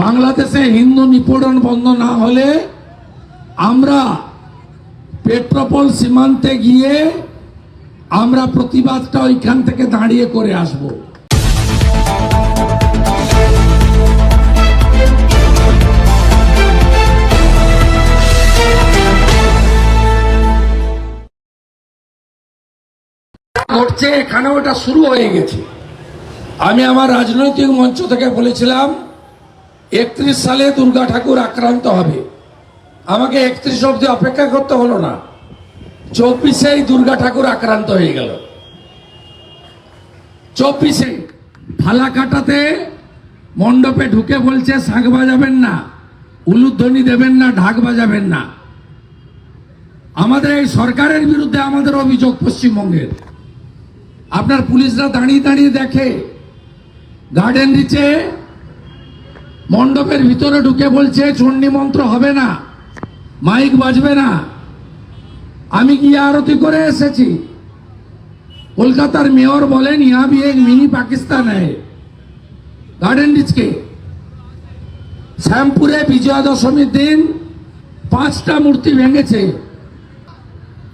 বাংলাদেশে হিন্দু নিপীড়ন বন্ধ না হলে আমরা পেট্রোপল সীমান্তে গিয়ে আমরা প্রতিবাদটা ওইখান থেকে দাঁড়িয়ে করে আসব। ঘটছে এখানে ওটা শুরু হয়ে গেছে। আমি আমার রাজনৈতিক মঞ্চ থেকে বলেছিলাম একত্রিশ সালে দুর্গা ঠাকুর আক্রান্ত হবে। আমাকে একত্রিশ অব্দি অপেক্ষা করতে হলো না। চব্বিশেই দুর্গা ঠাকুর আক্রান্ত হয়ে গেল। চব্বিশে ফালাকাটাতে মণ্ডপে ঢুকে বলছে, শাঁখ বাজাবেন না, উলুধ্বনি দেবেন না, ঢাক বাজাবেন না। আমাদের এই সরকারের বিরুদ্ধে আমাদের অভিযোগ পশ্চিমবঙ্গের। আপনার পুলিশরা দাঁড়িয়ে দাঁড়িয়ে দেখে। গার্ডেন নিচে মণ্ডপের ভিতরে ঢুকে বলছে চণ্ডী মন্ত্র হবে না, মাইক বাজবে না। আমি কি আরতি করে এসেছি। কলকাতার মেয়র বলেন ইয়া বি এক মিনি পাকিস্তান গার্ডেন ডিচকে শ্যামপুরে বিজয়া দশমীর দিন পাঁচটা মূর্তি ভেঙেছে।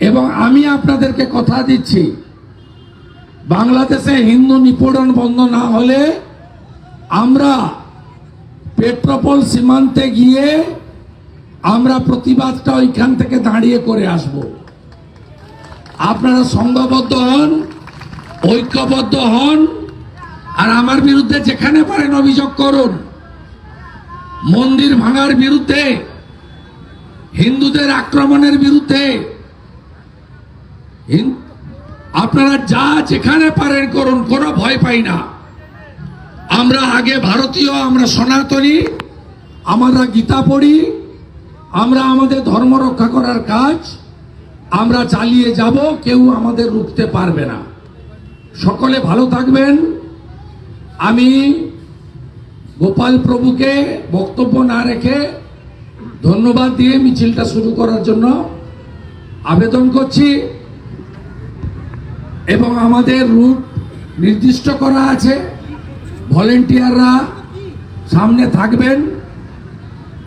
এবং আমি আপনাদেরকে কথা দিচ্ছি, বাংলাদেশে হিন্দু নিপীড়ন বন্ধ না হলে আমরা পেট্রোপল সীমান্তে গিয়ে আমরা প্রতিবাদটা ওইখান থেকে দাঁড়িয়ে করে আসব। আপনারা সংঘবদ্ধ হন, ঐক্যবদ্ধ হন, আর আমার বিরুদ্ধে যেখানে পারেন অভিযোগ করুন। মন্দির ভাঙার বিরুদ্ধে, হিন্দুদের আক্রমণের বিরুদ্ধে আপনারা যা যেখানে পারেন করুন, কোনো ভয় পাই না। আমরা আগে ভারতীয়, আমরা সনাতনী, আমরা গীতা পড়ি, আমরা আমাদের ধর্ম রক্ষা করার কাজ, আমরা চালিয়ে যাব, কেউ আমাদের রুখতে পারবে না। সকলে ভালো থাকবেন। আমি গোপাল প্রভুকে বক্তব্য না রেখে ধন্যবাদ দিয়ে মিছিলটা শুরু করার জন্য আবেদন করছি এবং আমাদের রুট নির্দিষ্ট করা আছে। ভলেন্টিয়াররা সামনে থাকবেন,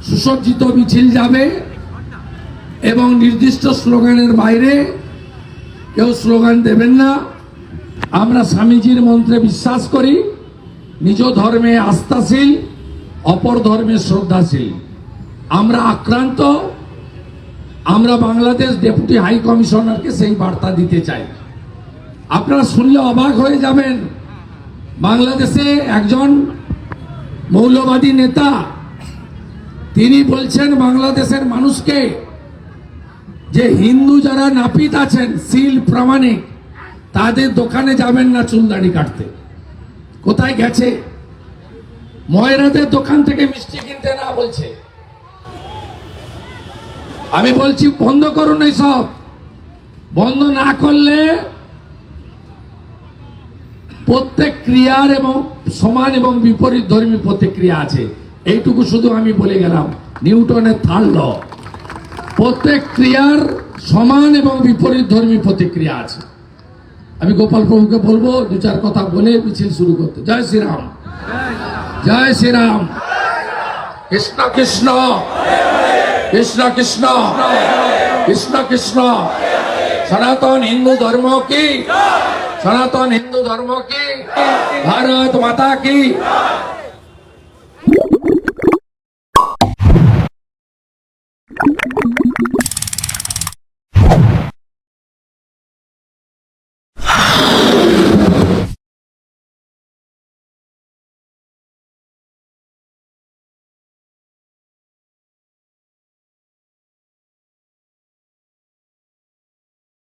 সুসজ্জিত মিছিল যাবে এবং নির্দিষ্ট স্লোগানের বাইরে কেউ স্লোগান দেবেন না। আমরা স্বামীজির মন্ত্রে বিশ্বাস করি, নিজ ধর্মে আস্থাশীল, অপর ধর্মে শ্রদ্ধাশীল। আমরা আক্রান্ত, আমরা বাংলাদেশ ডেপুটি হাই কমিশনারকে সেই বার্তা দিতে চাই। আপনারা শুনলে অবাক হয়ে যাবেন বাংলাদেশে একজন মৌলবাদী নেতা, তিনি বলছেন বাংলাদেশের মানুষকে যে হিন্দু যারা নাপিত আছেন সিল প্রামাণিক, তাদের দোকানে যাবেন না চুলদাড়ি কাটতে। কোথায় গেছে? ময়রাদের দোকান থেকে মিষ্টি কিনতে না বলছে। আমি বলছি, বন্ধ করুন এইসব। বন্ধ না করলে প্রত্যেক ক্রিয়ার এবং সমান এবং বিপরীত ধর্মী প্রতিক্রিয়া আছে। এইটুকু শুধু আমি বলে গেলাম, নিউটনের থার্ড ল প্রত্যেক ক্রিয়ার সমান এবং বিপরীত ধর্মী প্রতিক্রিয়া আছে। আমি গোপাল প্রভুকে বলব, দু চার কথা বলে মিছিল শুরু করতে। জয় শ্রীরাম। জয় শ্রীরাম। কৃষ্ণ কৃষ্ণ। কৃষ্ণ কৃষ্ণ। কৃষ্ণ কৃষ্ণ। সনাতন হিন্দু ধর্ম কি? সনাতন হিন্দু ধর্ম কি? ভারত মাতা কি?